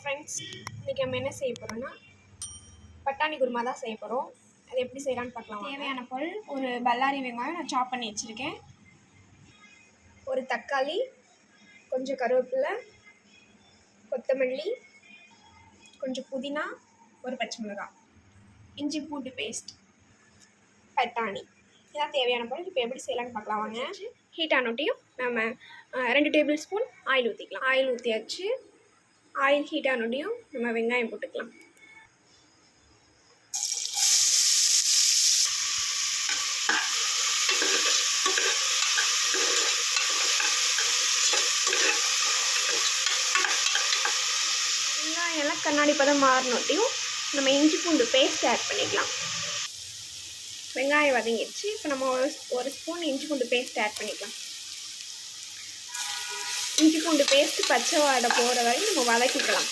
Friends இன்றைக்கி நம்ம என்ன செய்ய போகிறோம்னா பட்டாணி குருமா தான் செய்ய போகிறோம் அது எப்படி செய்யலான்னு பார்க்கலாம். தேவையான பொருள் ஒரு பல்லாரி வெங்காயம் நான் சாப் பண்ணி வச்சுருக்கேன். ஒரு தக்காளி கொஞ்சம் கருவேப்பிலை கொத்தமல்லி கொஞ்சம் புதினா ஒரு பச்சை மிளகாய். இஞ்சி பூண்டு பேஸ்ட் பட்டாணி. இதான் தேவையான பொருள். இப்போ எப்படி செய்யலான்னு பார்க்கலாம் வாங்க. ஹீட் ஆனோட்டையும் நம்ம ரெண்டு டேபிள் ஸ்பூன் ஆயில் ஊற்றிக்கலாம் ஆயில் ஊற்றியாச்சு ஆயில் ஹீட் நம்ம வெங்காயம் போட்டுக்கலாம். வெங்காயம் எல்லாம் கண்ணாடி பதம் மாறினோட்டையும் நம்ம இஞ்சி பூண்டு பேஸ்ட் ஆட் பண்ணிக்கலாம். வெங்காயம் வதங்கிடுச்சு. இப்போ நம்ம ஒரு ஒரு ஸ்பூன் இஞ்சி பூண்டு பேஸ்ட் ஆட் பண்ணிக்கலாம். இஞ்சி பூண்டு பேஸ்ட் பச்சை வாடை போகிற வரை நம்ம வதக்கிக்கலாம்.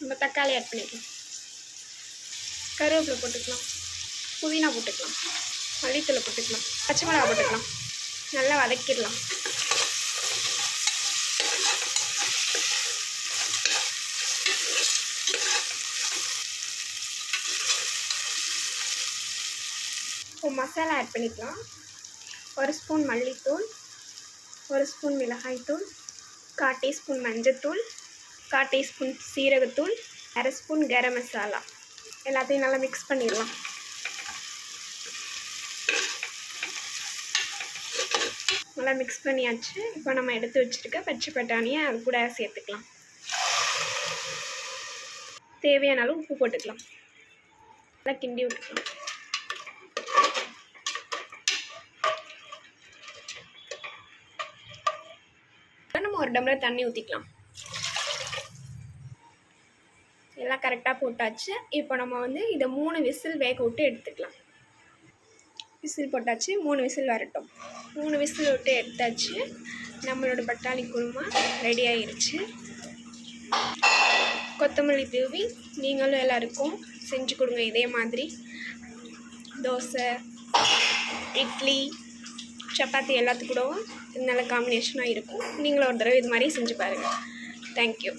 நம்ம தக்காளி ஆட் பண்ணிக்கலாம். கருவேப்பிலை போட்டுக்கலாம். புதினா போட்டுக்கலாம். மல்லித்தூளை போட்டுக்கலாம். பச்சை மிளகா போட்டுக்கலாம். நல்லா வதக்கிடலாம். இப்போ மசாலா ஆட் பண்ணிக்கலாம். ஒரு ஸ்பூன் மல்லித்தூள் ஒரு ஸ்பூன் மிளகாய்த்தூள் கால் டீஸ்பூன் மஞ்சத்தூள் கால் டீஸ்பூன் சீரகத்தூள் அரை ஸ்பூன் கரம் மசாலா. எல்லாத்தையும் நல்லா மிக்ஸ் பண்ணிடலாம். நல்லா மிக்ஸ் பண்ணியாச்சு. இப்போ நம்ம எடுத்து வச்சுருக்க பச்சை பட்டாணியை அது கூட சேர்த்துக்கலாம். தேவையான அளவு உப்பு போட்டுக்கலாம். நல்லா கிண்டி விட்டுக்கலாம். ஒரு டம்ளர் தண்ணி ஊற்றிக்கலாம் எல்லாம் கரெக்டாக போட்டாச்சு. இப்போ நம்ம வந்து இதை மூணு விசில் வேக விட்டு எடுத்துக்கலாம். விசில் போட்டாச்சு மூணு விசில் வரட்டும். மூணு விசில் விட்டு எடுத்தாச்சு. நம்மளோட பட்டாணி குருமா ரெடி ஆயிடுச்சு கொத்தமல்லி தூவி நீங்களும் எல்லாருக்கும் செஞ்சு கொடுங்க இதே மாதிரி. தோசை இட்லி சப்பாத்தி எல்லாத்துக்கூடவும் நல்ல காம்பினேஷனாக இருக்கும். நீங்களும் ஒரு தடவை இது மாதிரி செஞ்சு பாருங்கள் தேங்க்யூ